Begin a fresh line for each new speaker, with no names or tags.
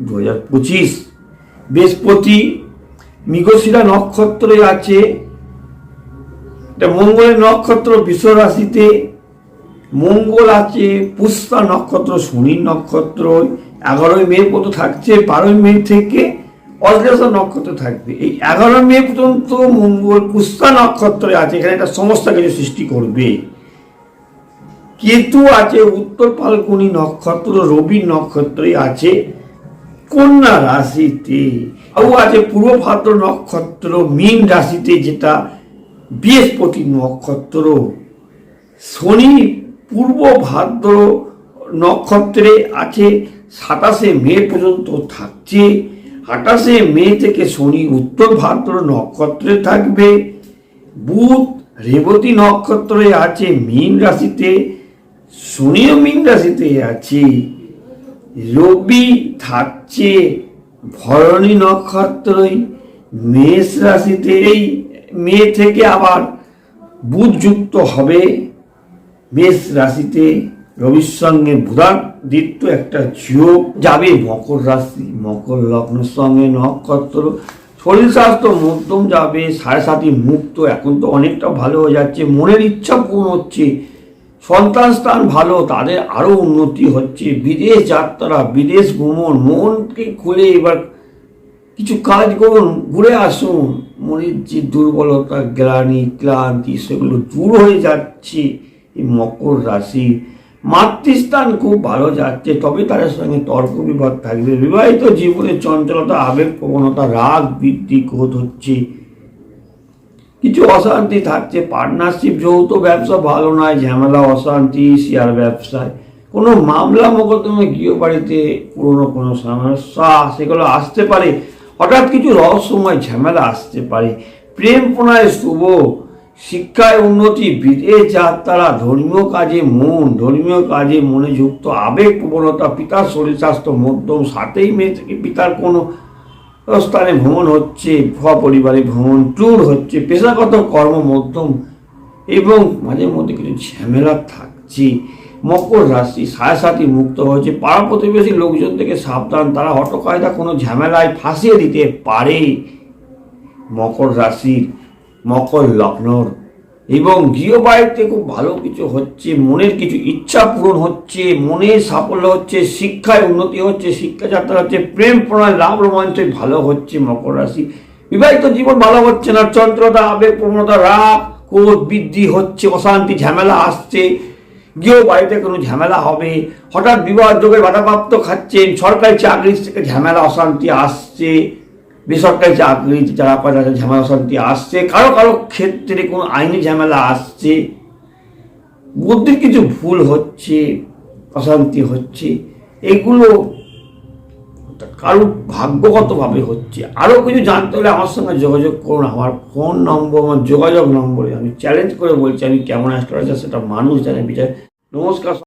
দু হাজার পঁচিশ। বৃহস্পতি, মৃগশিরা নক্ষত্রে আছে। মঙ্গলের নক্ষত্র বিশ্ব রাশিতে। মঙ্গল আছে, পুষ্পা নক্ষত্র, শনির নক্ষত্র। এগারোই মে পর্যন্ত থাকছে, বারোই মে থেকে অজলেশা নক্ষত্র থাকবে। এই এগারো মে পর্যন্ত মঙ্গল, পুষ্পা নক্ষত্রে আছে, এখানে একটা সমস্যা কিছু সৃষ্টি করবে। কেতু আছে, উত্তর ফাল্গুনি নক্ষত্র, রবি নক্ষত্রে আছে। কন্যা রাশিতে ও আছে পূর্ব ভাদ্র নক্ষত্র, মীন রাশিতে যেটা বৃহস্পতি নক্ষত্র। শনি পূর্ব ভাদ্র নক্ষত্রে আছে, সাতাশে মে পর্যন্ত থাকছে। আঠাশে মে থেকে শনি উত্তর ভাদ্র নক্ষত্রে থাকবে। বুধ রেবতী নক্ষত্রে আছে, মীন রাশিতে, শনিও মীন রাশিতে আছে। রবি থাকছে ভরণী নক্ষত্রই, মেষ রাশিতে এই মে থেকে আবার বুধ যুক্ত হবে। মেষ রাশিতে রবির সঙ্গে বুধাদিত্য একটা যোগ যাবে, মকর রাশি, মকর লগ্নের সঙ্গে নক্ষত্র। শরীর স্বাস্থ্য মধ্যম যাবে, সাড়ে সাতই মুক্ত, এখন তো অনেকটা ভালো হয়ে যাচ্ছে, মনের ইচ্ছা পূর্ণ হচ্ছে। সন্তান স্থান ভালো, তাদের আরও উন্নতি হচ্ছে। বিদেশ যাত্রা, বিদেশ ভ্রমণ, মনকে খুলে এবার কিছু কাজ করুন, ঘুরে আসুন। মনের যে দুর্বলতা, গ্লানি, ক্লান্তি, সেগুলো দূর হয়ে যাচ্ছে এই মকর রাশি। মাতৃস্থান খুব ভালো যাচ্ছে, তবে তাদের সঙ্গে তর্ক বিবাদ থাকবে। বিবাহিত জীবনে চঞ্চলতা, আবেগ, প্রবণতা, রাগ বৃদ্ধি ক্রোধ হচ্ছে। কিছু অশান্তি থাকছে। পার্টনারশিপ যৌথ ব্যবসা ভালো নয়, ঝামেলা, অশান্তি শেয়ার ব্যবসায়। কোনো মামলা মোকদ্দমে গৃহবাড়িতে পুরনো কোনো সমস্যা, সেগুলো আসতে পারে। হঠাৎ কিছু রহস্যময় ঝামেলা আসতে পারে। প্রেম প্রণয় শুভ, শিক্ষায় উন্নতি, বিদেশ যাত্রা ধর্মীয় কাজে মন, ধর্মীয় কাজে মনে যুক্ত আবেগ, প্রবণতা, পিতার শরীর স্বাস্থ্য, মধ্যম, সাথেই মেয়ে থেকে পিতার কোনো স্থানে ভ্রমণ হচ্ছে পরিবারে ভ্রমণ ট্যুর হচ্ছে, পেশাগত কর্ম, মধ্যম এবং মাঝে মধ্যে কিছু ঝামেলা থাকছে। মকর রাশি সাড়ে সাথে মুক্ত হয়েছে। পাড়া প্রতিবেশী লোকজন থেকে সাবধান, তারা হটকায়দা কোনো ঝামেলায় ফাঁসিয়ে দিতে পারে। মকর রাশির মকর লগ্নর এবং গৃহবাড়িতে খুব ভালো কিছু হচ্ছে, মনের কিছু ইচ্ছা পূরণ হচ্ছে মনের সাফল্য হচ্ছে, শিক্ষায় উন্নতি হচ্ছে, শিক্ষাযাত্রা হচ্ছে, প্রেম প্রণয়, লাভ রোমাঞ্চ ভালো হচ্ছে মকর রাশি। বিবাহিত জীবন ভালো হচ্ছে না, চন্দ্রতা, আবেগ, প্রবণতা, রাগ, ক্রোধ বৃদ্ধি হচ্ছে, অশান্তি, ঝামেলা আসছে গৃহ বাড়িতে কোনো ঝামেলা হবে। হঠাৎ বিবাহ যোগের বাধাপ্রাপ্ত খাচ্ছেন, সরকারি চাকরির থেকে ঝামেলা, অশান্তি আসছে। বেসরকারি চাকরি যারা পায় তাদের ঝামেলা অশান্তি আসছে, কারও কারও ক্ষেত্রে কোনো আইনি ঝামেলা আসছে বুদ্ধির কিছু ভুল হচ্ছে, অশান্তি হচ্ছে, এগুলো কারও ভাগ্যগতভাবে হচ্ছে। আরও কিছু জানতে হলে আমার সঙ্গে যোগাযোগ করুন, আমার ফোন নম্বর, আমার যোগাযোগ নম্বরে আমি চ্যালেঞ্জ করে বলছি, আমি কেমন অ্যাস্ট্রোলজার সেটা মানুষ জানে, বিচার নমস্কার।